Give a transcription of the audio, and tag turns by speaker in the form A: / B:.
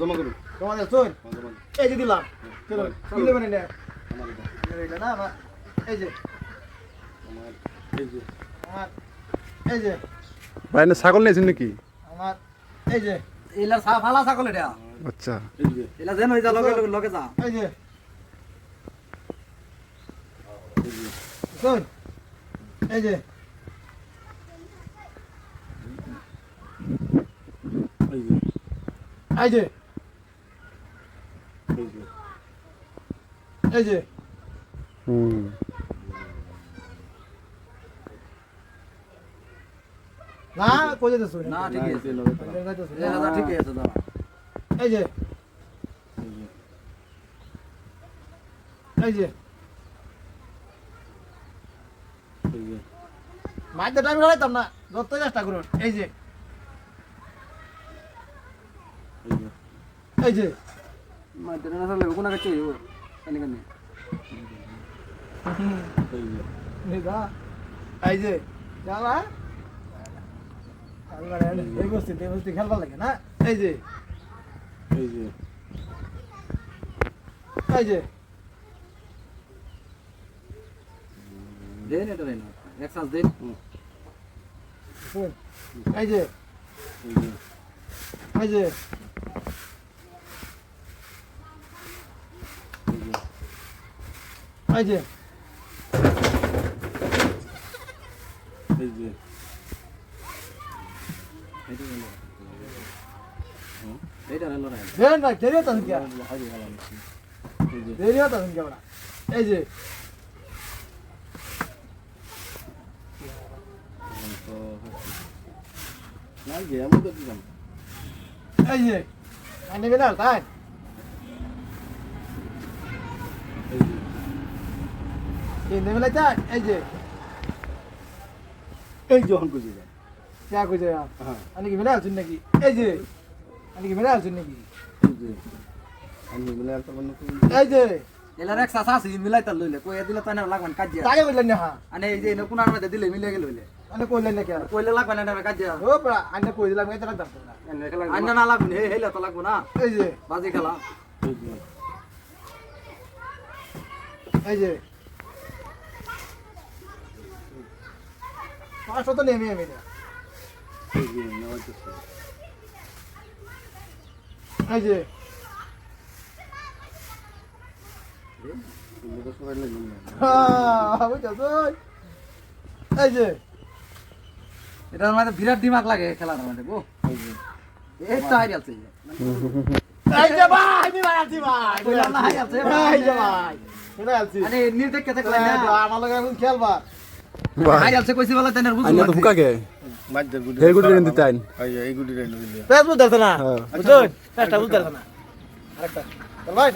A: জমা করুন। হ্যাঁ,
B: এই যে দিলাম। চলো। কি নেবেন এটা
A: আমার এটা,
B: এটা না আমার এই যে।
A: আমার এই যে।
B: আমার এই যে।
C: ভাই না ছাগল নিয়েছেন নাকি?
B: আমার এই যে।
D: এলা সা ফালা ছাগল এটা।
C: আচ্ছা।
A: এই যে।
D: এলা যেন হয়ে যা লগে লগে লগে যা।
B: এই যে।
A: এই যে।
B: এই যে।
A: এই যে।
B: এই যে।
C: হুম।
B: না কই যেতেছ
D: না ঠিক আছে। এলা ঠিক আছে দাঁড়া।
B: এই যে।
A: এই যে।
B: যে। টাইম লাগাইতাম না যত চেষ্টা করুন। এই যে।
A: এই যে।
B: এই যে
D: মা দেনা না চলে কোনা কাছে ও কানে কানে
A: এই যে
B: নিদা এই বস্তি এই বস্তি খেলবার লাগে না এই যে
A: এই যে
B: এই যে
D: দেন এটা দেন এক সাজ দেন
B: এই যে
A: এই যে
B: এই যে
A: এই যে।
B: এই যে।
A: এই যে এই যে
B: এই যে। আনি বেলা তাই
A: কেঁদে মেলাইতা
B: এই যে।
A: এই যখন
B: কইছে যা
A: যা
B: কইছে কি মেলা আছেন নাকি? এই যে। আমি কি মেলা আছেন নাকি?
A: এই যে।
D: এলার এক সাসা মিলাই তার লইলে কই দিলে তানে লাগবান কাজ যা
B: তাকে কইলেন না
D: আনে এই যে কোনার মধ্যে দিলে মিলে গেল লইলে
B: আনে কইলেন না কে?
D: কইলে লাগবান না কাজ যা
B: ও বড় আনে কই দিলাম এটা দাম না।
D: আনে না। লাগবে হে হেলে তো না।
B: এই যে।
D: বাজি খেলা।
A: এই যে।
B: পাঁচশো তো নেমে আমি
A: এই যে
B: এই হ্যাঁ
D: বিরাট দিমাগ লাগে খেলাটার মধ্যে গো
A: এই
D: তো হারি আছে।
B: এই যে ভাই আমি মারাছি ভাই
D: না, হাই আছে,
B: যে ভাই এটা আলছি
D: আরে নির্দেশ কে থাকলে
B: আমার লগে এখন খেলবা।
C: ভাই।
D: আছে কইছি বলে তেনের বুঝু
C: আইনা তো ফুকাকে
A: মাঝদের গুটি
C: হের গুটি রেন দিতে আইন
A: এই এই রেন দিলে
B: পেস বুঝতে না।
C: হ্যাঁ।
B: বুঝছ পেসটা না। আরেকটা। ভাই